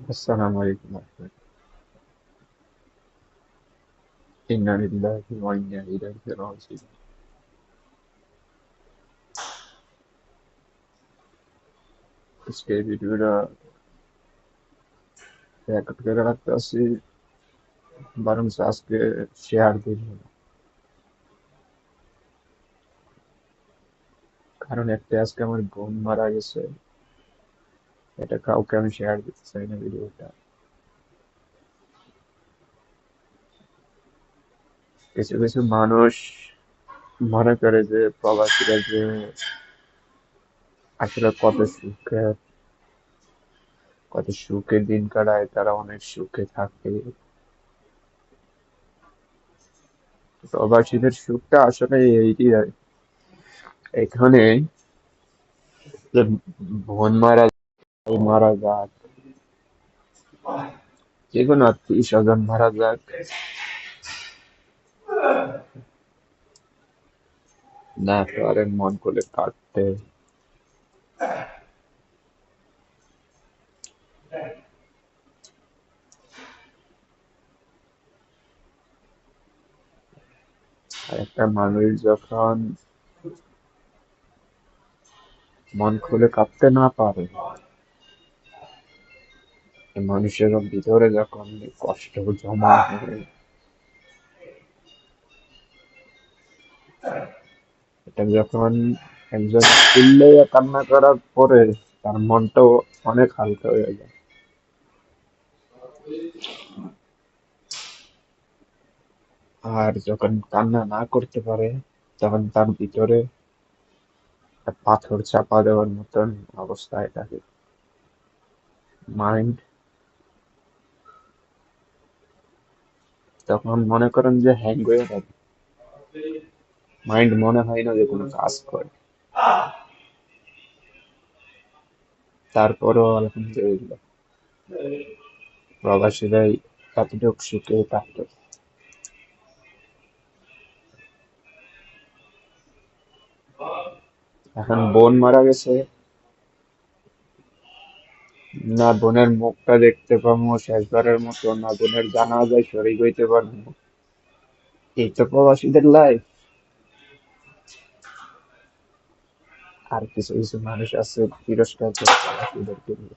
আসসালামু আলাইকুম ইন্না লিল্লাহি ওয়া ইন্না ইলাইহি রাজিউন আজকে ভিডিওটা রেকর্ড করে রাখতে আসি বরং আজকে শেয়ার দিন কারণ একটা আজকে আমার বোন মারা গেছে এটা কাউকে আমি শেয়ার দিতে চাই না ভিডিওটা। কিছু কিছু মানুষ মনে করে যে প্রবাসীরা যে আসলে কত সুখে কত সুখে দিন কাটায়, তারা অনেক সুখে থাকে। প্রবাসীদের সুখটা আসলে এইটি এখানে বোন মারা ভাই মারা যাক। যে কোনো আত্মীয় স্বজন মারা যাক। না, পারেন মন করে কাটতে একটা মানুষ যখন মন খুলে কাঁদতে না পারে মানুষের ভিতরে যখন কষ্ট জমা হয় এটা যখন একজন চিল্লে কান্না করার পরে তার মনটাও অনেক হালকা হয়ে যায়। আর যখন কান্না না করতে পারে তখন তার ভিতরে পাথর চাপা দেওয়ার মতন অবস্থায় থাকে। মাইন্ড তখন মনে করেন যে হ্যাং হয়ে থাকে মাইন্ড মনে হয় না যে কোনো কাজ করে। তারপরও আলহামদুলিল্লাহ। প্রবাসীরাই এতটুকু সুখে থাকতো এখন বোন মারা গেছে। না, বোনের মুখটা দেখতে পাবো, শেষবারের মতো, না বোনের জানা যায় শরীর হইতে পারব। এই তো প্রবাসীদের লাইফ আর কিছু কিছু মানুষ আছে তিরস্কার করে প্রবাসীদেরকে নিয়ে।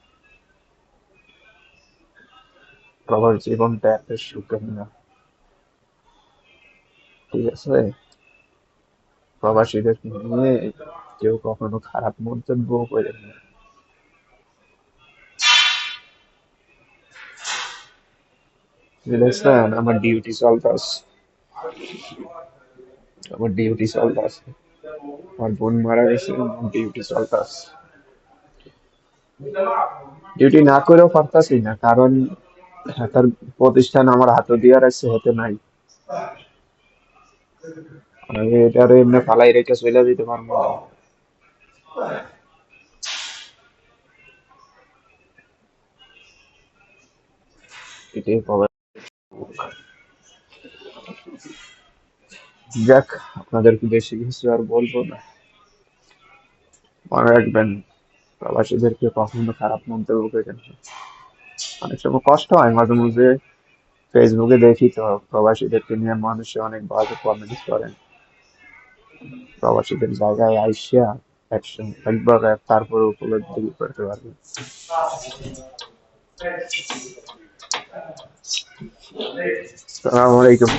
প্রবাস জীবনটা এত সুখের না। ঠিক আছে? প্রবাসীদের নিয়ে কেউ কখনো খারাপ মন্তব্য করে না বুঝলেন আমার ডিউটি চলতেছে আমার ডিউটি চলতেছে আমার বোন মারা গেছে ডিউটি চলতেছে ডিউটি না করেও পারতাছি না কারণ তার প্রতিষ্ঠান আমার হাতে দিয়ে রাখছে হতে নাই আমি এটারে এমনি ফালাই রেখে চলে দিতে পারব। এটাই প্রবলেম যাক, আপনাদেরকে বেশি কিছু আর বলব না। মনে রাখবেন, প্রবাসীদেরকে কখনো খারাপ মন্তব্য করেন অনেক সময় কষ্ট হয় মাঝে মাঝে ফেসবুকে দেখি তো, প্রবাসীদেরকে নিয়ে মানুষে অনেক বাজে কমেন্ট করেন। প্রবাসীদের জায়গায় আইসা একশন একবার তারপরে উপলব্ধি করতে পারবেন সালাম আলাইকুম।